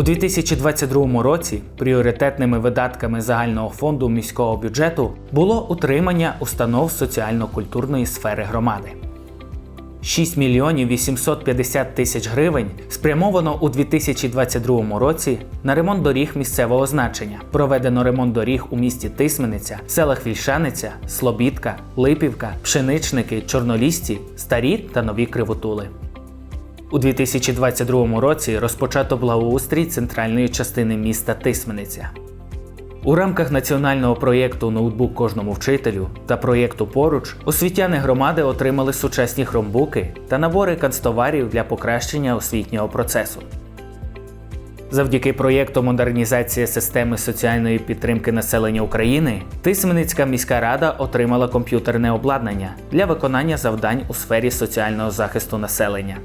У 2022 році пріоритетними видатками загального фонду міського бюджету було утримання установ соціально-культурної сфери громади. 6 мільйонів 850 тисяч гривень спрямовано у 2022 році на ремонт доріг місцевого значення. Проведено ремонт доріг у місті Тисмениця, селах Вільшаниця, Слобідка, Липівка, Пшеничники, Чорнолісті, Старі та Нові Кривотули. У 2022 році розпочато благоустрій центральної частини міста Тисмениця. У рамках національного проєкту Ноутбук кожному вчителю та проєкту Поруч освітяни громади отримали сучасні хромбуки та набори канцтоварів для покращення освітнього процесу. Завдяки проєкту модернізація системи соціальної підтримки населення України Тисменицька міська рада отримала комп'ютерне обладнання для виконання завдань у сфері соціального захисту населення.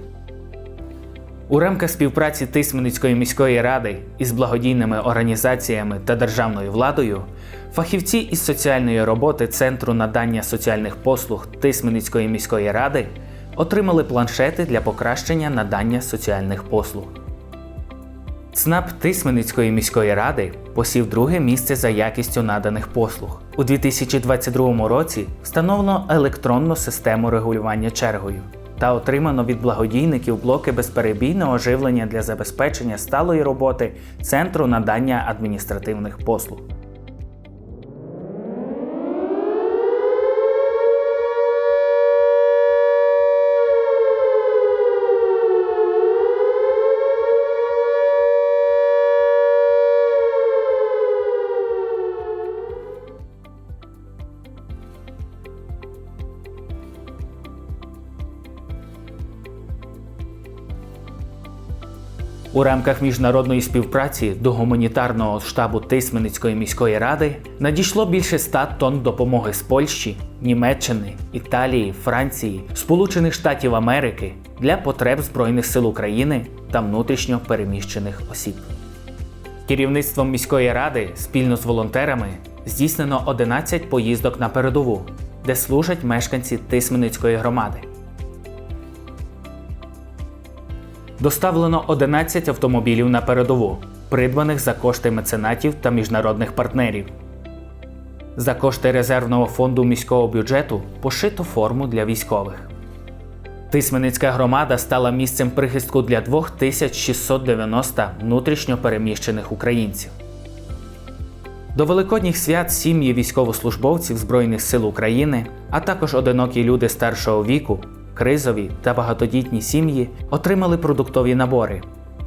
У рамках співпраці Тисменицької міської ради із благодійними організаціями та державною владою фахівці із соціальної роботи Центру надання соціальних послуг Тисменицької міської ради отримали планшети для покращення надання соціальних послуг. ЦНАП Тисменицької міської ради посів друге місце за якістю наданих послуг. У 2022 році встановлено електронну систему регулювання чергою та отримано від благодійників блоки безперебійного живлення для забезпечення сталої роботи Центру надання адміністративних послуг. У рамках міжнародної співпраці до гуманітарного штабу Тисменицької міської ради надійшло більше 100 тонн допомоги з Польщі, Німеччини, Італії, Франції, Сполучених Штатів Америки для потреб Збройних сил України та внутрішньо переміщених осіб. Керівництвом міської ради спільно з волонтерами здійснено 11 поїздок на передову, де служать мешканці Тисменицької громади. Доставлено 11 автомобілів на передову, придбаних за кошти меценатів та міжнародних партнерів. За кошти резервного фонду міського бюджету пошито форму для військових. Тисменицька громада стала місцем прихистку для 2690 внутрішньо переміщених українців. До великодніх свят сім'ї військовослужбовців Збройних сил України, а також одинокі люди старшого віку кризові та багатодітні сім'ї отримали продуктові набори.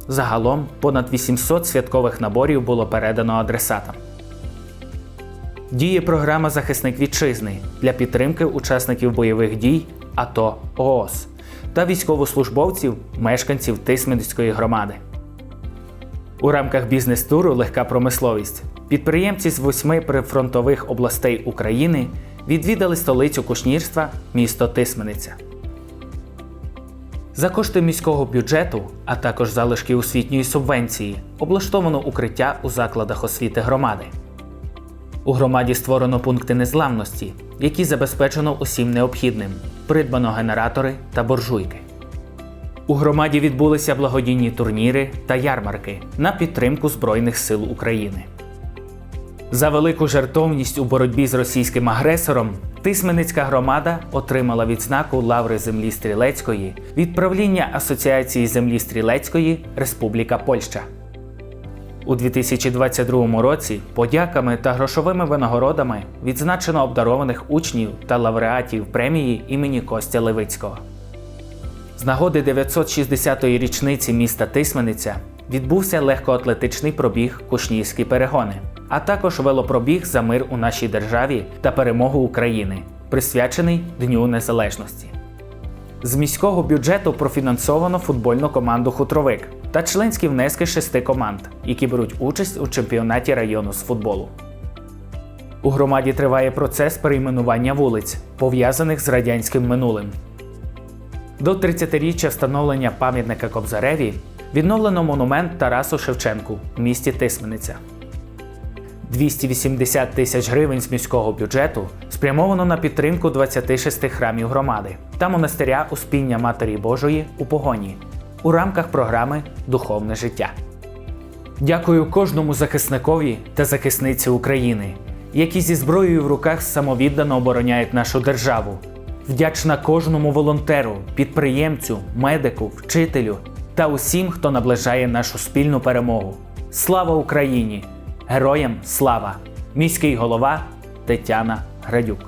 Загалом понад 800 святкових наборів було передано адресатам. Діє програма Захисник вітчизни для підтримки учасників бойових дій АТО ООС та військовослужбовців, мешканців Тисменської громади. У рамках бізнес-туру Легка промисловість підприємці з восьми прифронтових областей України відвідали столицю кушнірства місто Тисмениця. За кошти міського бюджету, а також залишки освітньої субвенції, облаштовано укриття у закладах освіти громади. У громаді створено пункти незламності, які забезпечено усім необхідним, придбано генератори та боржуйки. У громаді відбулися благодійні турніри та ярмарки на підтримку Збройних сил України. За велику жертовність у боротьбі з російським агресором Тисменицька громада отримала відзнаку Лаври землі Стрілецької від правління Асоціації землі Стрілецької Республіка Польща. У 2022 році подяками та грошовими винагородами відзначено обдарованих учнів та лауреатів премії імені Костя Левицького. З нагоди 960-ї річниці міста Тисмениця відбувся легкоатлетичний пробіг Кушнівські перегони а також велопробіг за мир у нашій державі та перемогу України, присвячений Дню Незалежності. З міського бюджету профінансовано футбольну команду Хутровик та членські внески шести команд, які беруть участь у чемпіонаті району з футболу. У громаді триває процес перейменування вулиць, пов'язаних з радянським минулим. До 30-річчя встановлення пам'ятника Кобзареві відновлено монумент Тарасу Шевченку в місті Тисмениця. 280 тисяч гривень з міського бюджету спрямовано на підтримку 26 храмів громади та монастиря Успіння Матері Божої у Погоні у рамках програми Духовне життя. Дякую кожному захисникові та захисниці України, які зі зброєю в руках самовіддано обороняють нашу державу. Вдячна кожному волонтеру, підприємцю, медику, вчителю та усім, хто наближає нашу спільну перемогу. Слава Україні! Героям слава! Міський голова Тетяна Градюк.